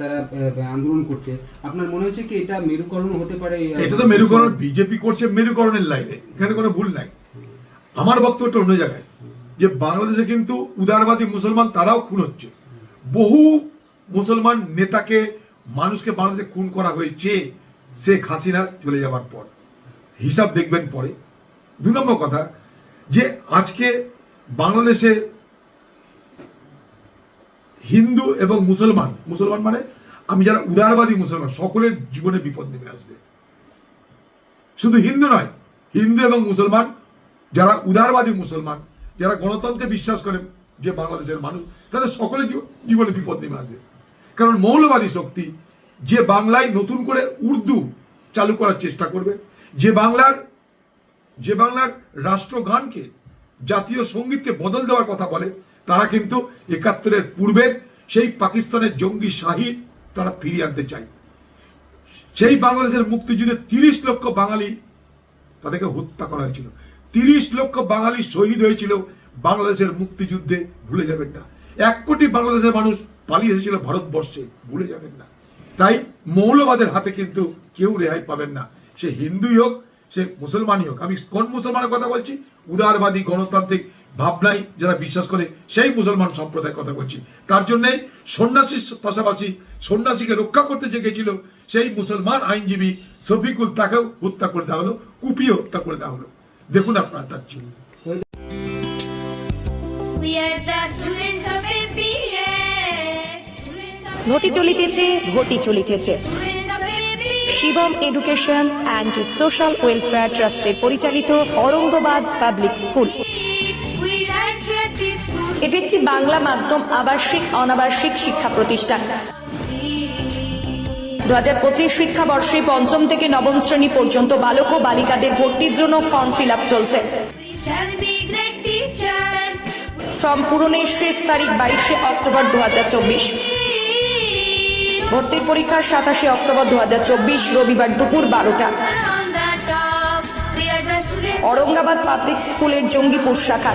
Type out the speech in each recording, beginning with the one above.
তারা আন্দোলন করছে। আপনার মনে হচ্ছে কি এটা মেরুকরণ হতে পারে? এটা তো মেরুকরণ, বিজেপি করছে মেরুকরণের লাইনে। এখানে কোনো ভুল নাই। আমার অন্য জায়গায়, যে বাংলাদেশে কিন্তু উদারবাদী মুসলমান তারাও খুন হচ্ছে। বহু মুসলমান নেতাকে মানুষকে বাংলাদেশে খুন করা হয়েছে শেখ হাসিনা চলে যাওয়ার পর। হিসাব দেখবেন পরে। দু নম্বর কথা, যে আজকে বাংলাদেশে হিন্দু এবং মুসলমান। মুসলমান মানে আমি যারা উদারবাদী মুসলমান, সকলের জীবনে বিপদ নেমে আসবে। শুধু হিন্দু নয়, হিন্দু এবং মুসলমান, যারা উদারবাদী মুসলমান, যারা গণতন্ত্রে বিশ্বাস করে যে বাংলাদেশের মানুষ, তাদের সকলের জীবনে বিপদ নেমে আসবে। কারণ মৌলবাদী শক্তি যে বাংলায় নতুন করে উর্দু চালু করার চেষ্টা করবে, যে বাংলার যে বাংলার রাষ্ট্রগানকে জাতীয় সঙ্গীতকে বদল দেওয়ার কথা বলে তারা কিন্তু একাত্তরের পূর্বে সেই পাকিস্তানের জঙ্গি শাহিদ তারা ফিরিয়ে আনতে চায়। সেই বাংলাদেশের মুক্তিযুদ্ধে তিরিশ লক্ষ বাঙালি তাদেরকে হত্যা করা হয়েছিল। তিরিশ লক্ষ বাঙালি শহীদ হয়েছিল, বাংলাদেশের মুক্তিযুদ্ধে ভুলে যাবেন না। এক কোটি বাংলাদেশের মানুষ পালিয়ে এসেছিল ভারতবর্ষে, ভুলে যাবেন না। তাই মৌলবাদের হাতে কিন্তু কেউ রেহাই পাবেন না। সে হিন্দুই হোক, সে মুসলমানই হোক। আমি কোন মুসলমানের কথা বলছি? উদারবাদী গণতান্ত্রিক ভাবনায় যারা বিশ্বাস করে সেই মুসলমান সম্প্রদায়ের কথা বলছি। তার জন্যই সন্ন্যাসীর পাশাপাশি সন্ন্যাসীকে রক্ষা করতে যে গেছিল সেই মুসলমান আইনজীবী শফিকুল তাকেও হত্যা করে দেওয়া হলো কুপিয়ে হত্যা করে দেওয়া হলো। দেখুন আপনারা তার জন্য ঘটি চলিতেছে ঘটি চলিতেছে. Shivam education and social welfare ট্রাস্টের পরিচালিত অরঙ্গবাদ পাবলিক স্কুল এটি একটি বাংলা মাধ্যম আবাসিক অনাবাসিক শিক্ষা প্রতিষ্ঠান। দু হাজার পঁচিশ শিক্ষাবর্ষে পঞ্চম থেকে নবম শ্রেণি পর্যন্ত বালক ও বালিকাদের ভর্তির জন্য ফর্ম ফিল আপ চলছে. ফর্ম পূরণের শেষ তারিখ বাইশে অক্টোবর দু হাজার চব্বিশ। ভর্তির পরীক্ষা সাতাশে অক্টোবর দু হাজার চব্বিশ রবিবার দুপুর বারোটা. অরঙ্গাবাদ পাবলিক স্কুলের জঙ্গিপুর শাখা।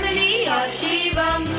Shivam